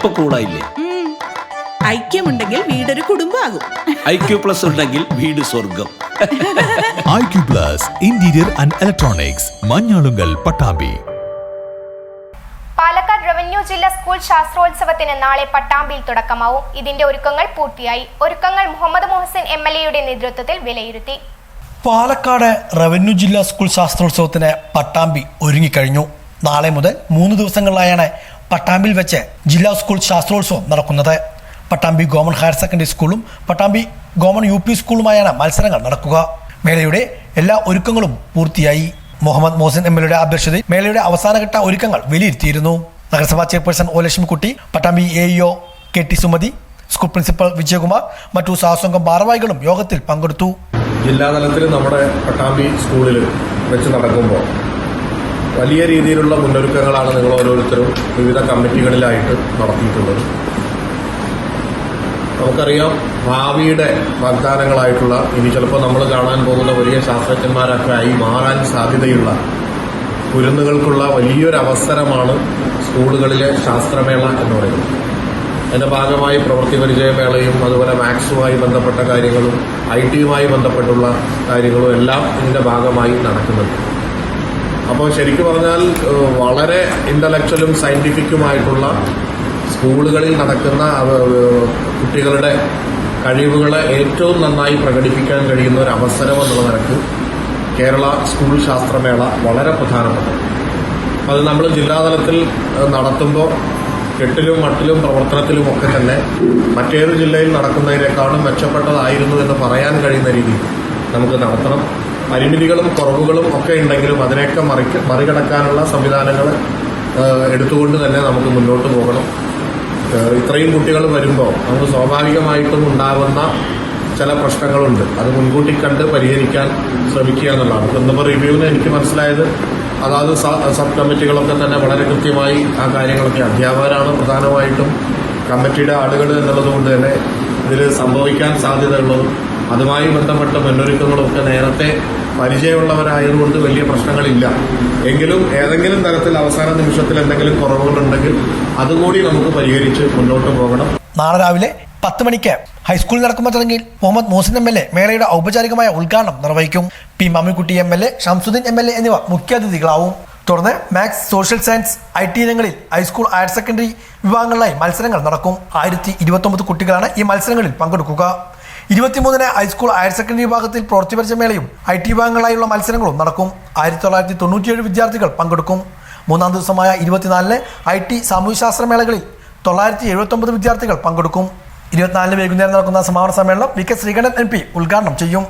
ഇപ്പൊ കൂളായില്ലേ ഐക്യമുണ്ടെങ്കിൽ വീടൊരു കുടുംബമാകും. ഐക്യു ക്യു പ്ലസ് ഉണ്ടെങ്കിൽ വീട് സ്വർഗം. I Q Q plus interior and electronics Manjalungal Pattambi. Palakkad revenue ജില്ലാ സ്കൂൾ ശാസ്ത്രോത്സവത്തിന് നാളെ പട്ടാമ്പിയിൽ തുടക്കമാവും. ഇതിന്റെ ഒരുക്കങ്ങൾ പൂർത്തിയായി. ഒരുക്കങ്ങൾ മുഹമ്മദ് മുഹസിൻ എം എൽ എയുടെ നേതൃത്വത്തിൽ വിലയിരുത്തി. പാലക്കാട് റവന്യൂ ജില്ലാ സ്കൂൾ ശാസ്ത്രോത്സവത്തിന് പട്ടാമ്പി ഒരുങ്ങിക്കഴിഞ്ഞു. നാളെ മുതൽ മൂന്ന് ദിവസങ്ങളിലായാണ് പട്ടാമ്പിയിൽ വെച്ച് ജില്ലാ സ്കൂൾ ശാസ്ത്രോത്സവം നടക്കുന്നത്. പട്ടാമ്പി ഗവൺമെന്റ് ഹയർ സെക്കൻഡറി സ്കൂളും പട്ടാമ്പി ഗവൺമെന്റ് യു പി സ്കൂളുമായാണ് മത്സരങ്ങൾ നടക്കുക. മേളയുടെ എല്ലാ ഒരുക്കങ്ങളും പൂർത്തിയായി. മുഹമ്മദ് മോഹസിൻ എം എൽ എയുടെ അധ്യക്ഷതയിൽ മേളയുടെ അവസാനഘട്ട ഒരുക്കങ്ങൾ വിലയിരുത്തിയിരുന്നു. നഗരസഭാ chairperson O Lakshmikutty Pattambi A E O K T Sumathi school principal Vijayakumar മറ്റു സഹസംഘം ഭാരവാഹികളും യോഗത്തിൽ പങ്കെടുത്തു. ജില്ലാതലത്തിൽ നമ്മുടെ പട്ടാമ്പി സ്കൂളിൽ വെച്ച് നടക്കുമ്പോൾ വലിയ രീതിയിലുള്ള മുന്നൊരുക്കങ്ങളാണ് നിങ്ങൾ ഓരോരുത്തരും വിവിധ കമ്മിറ്റികളിലായിട്ട് നടത്തിയിട്ടുള്ളത്. നമുക്കറിയാം ഭാവിയുടെ വാഗ്ദാനങ്ങളായിട്ടുള്ള ഇനി ചിലപ്പോൾ നമ്മൾ കാണാൻ പോകുന്ന വലിയ ശാസ്ത്രജ്ഞന്മാരൊക്കെ ആയി മാറാൻ സാധ്യതയുള്ള കുരുന്നുകൾക്കുള്ള വലിയൊരു അവസരമാണ് സ്കൂളുകളിലെ ശാസ്ത്രമേള എന്ന് പറയുന്നത്. അതിന്റെ ഭാഗമായി പ്രവൃത്തി പരിചയമേളയും അതുപോലെ മാത്സുമായി ബന്ധപ്പെട്ട കാര്യങ്ങളും ഐ ടിയുമായി ബന്ധപ്പെട്ടുള്ള കാര്യങ്ങളും എല്ലാം ഇതിന്റെ ഭാഗമായി നടക്കുന്നുണ്ട്. അപ്പോൾ ശരിക്കും പറഞ്ഞാൽ വളരെ ഇന്റലക്ച്വലും സയന്റിഫിക്കുമായിട്ടുള്ള സ്കൂളുകളിൽ നടക്കുന്ന കുട്ടികളുടെ കഴിവുകളെ ഏറ്റവും നന്നായി പ്രകടിപ്പിക്കാൻ കഴിയുന്ന ഒരു അവസരം എന്നുള്ള നിലയ്ക്ക് കേരള സ്കൂൾ ശാസ്ത്രമേള വളരെ പ്രധാനപ്പെട്ടത് അത് നമ്മൾ ജില്ലാതലത്തിൽ നടത്തുമ്പോൾ കെട്ടിലും മട്ടിലും പ്രവർത്തനത്തിലും ഒക്കെ തന്നെ മറ്റേത് ജില്ലയിൽ നടക്കുന്നതിനേക്കാളും മെച്ചപ്പെട്ടതായിരുന്നു എന്ന് പറയാൻ കഴിയുന്ന രീതിയിൽ നമുക്ക് നടത്തണം. പരിമിതികളും കുറവുകളും ഒക്കെ ഉണ്ടെങ്കിലും അതിനെയൊക്കെ മറിക്ക മറികടക്കാനുള്ള സംവിധാനങ്ങൾ എടുത്തുകൊണ്ട് തന്നെ നമുക്ക് മുന്നോട്ട് പോകണം. ഇത്രയും കുട്ടികൾ വരുമ്പോൾ നമുക്ക് സ്വാഭാവികമായിട്ടും ഉണ്ടാകുന്ന ചില പ്രശ്നങ്ങളുണ്ട്. അത് മുൻകൂട്ടി കണ്ട് പരിഹരിക്കാൻ ശ്രമിക്കുക എന്നുള്ളതാണ്. ഇന്നിപ്പോൾ റിവ്യൂവിന് എനിക്ക് മനസ്സിലായത് അതാത് സബ് കമ്മിറ്റികളൊക്കെ തന്നെ വളരെ കൃത്യമായി ആ കാര്യങ്ങളൊക്കെ അധ്യാപകരാണ് പ്രധാനമായിട്ടും. കമ്മിറ്റിയുടെ ആളുകൾ എന്നുള്ളത് കൊണ്ട് തന്നെ ഇതിൽ സംഭവിക്കാൻ സാധ്യതയുള്ളതും അതുമായി ബന്ധപ്പെട്ട മുന്നൊരുക്കങ്ങളും ഒക്കെ നേരത്തെ പരിചയമുള്ളവരായതുകൊണ്ട് വലിയ പ്രശ്നങ്ങളില്ല. എങ്കിലും ഏതെങ്കിലും തരത്തിൽ അവസാന നിമിഷത്തിൽ എന്തെങ്കിലും കുറവുകളുണ്ടെങ്കിൽ അതുകൂടി നമുക്ക് പരിഹരിച്ച് മുന്നോട്ട് പോകണം. നാളെ രാവിലെ പത്ത് മണിക്ക് ഹൈസ്കൂളിൽ നടക്കുന്ന ചടങ്ങിൽ Muhammad Mohsin M L A മേളയുടെ ഔപചാരികമായ ഉദ്ഘാടനം നിർവഹിക്കും. P Mammikutty M L A Shamsuddin M L A എന്നിവർ മുഖ്യാതിഥികളാവും. തുടർന്ന് maths social science I T ഇനങ്ങളിൽ ഹൈസ്കൂൾ ഹയർ സെക്കൻഡറി വിഭാഗങ്ങളിലായി മത്സരങ്ങൾ നടക്കും. ആയിരത്തി കുട്ടികളാണ് ഈ മത്സരങ്ങളിൽ പങ്കെടുക്കുക. ഇരുപത്തിമൂന്നിന് ഹൈസ്കൂൾ ഹയർ സെക്കൻഡറി വിഭാഗത്തിൽ പ്രവൃത്തി പരിചയമേളയും ഐ ടി വിഭാഗങ്ങളായുള്ള മത്സരങ്ങളും നടക്കും. ആയിരത്തി തൊള്ളായിരത്തി തൊണ്ണൂറ്റിയേഴ് വിദ്യാർത്ഥികൾ പങ്കെടുക്കും. മൂന്നാം ദിവസമായ ഇരുപത്തിനാലിന് ഐ ടി സാമൂഹ്യശാസ്ത്ര മേളകളിൽ തൊള്ളായിരത്തി എഴുപത്തൊമ്പത് വിദ്യാർത്ഥികൾ പങ്കെടുക്കും. ഇരുപത്തിനാലിന് വൈകുന്നേരം നടക്കുന്ന സമാപന സമ്മേളനം V K Sreekandan M P ഉദ്ഘാടനം ചെയ്യും.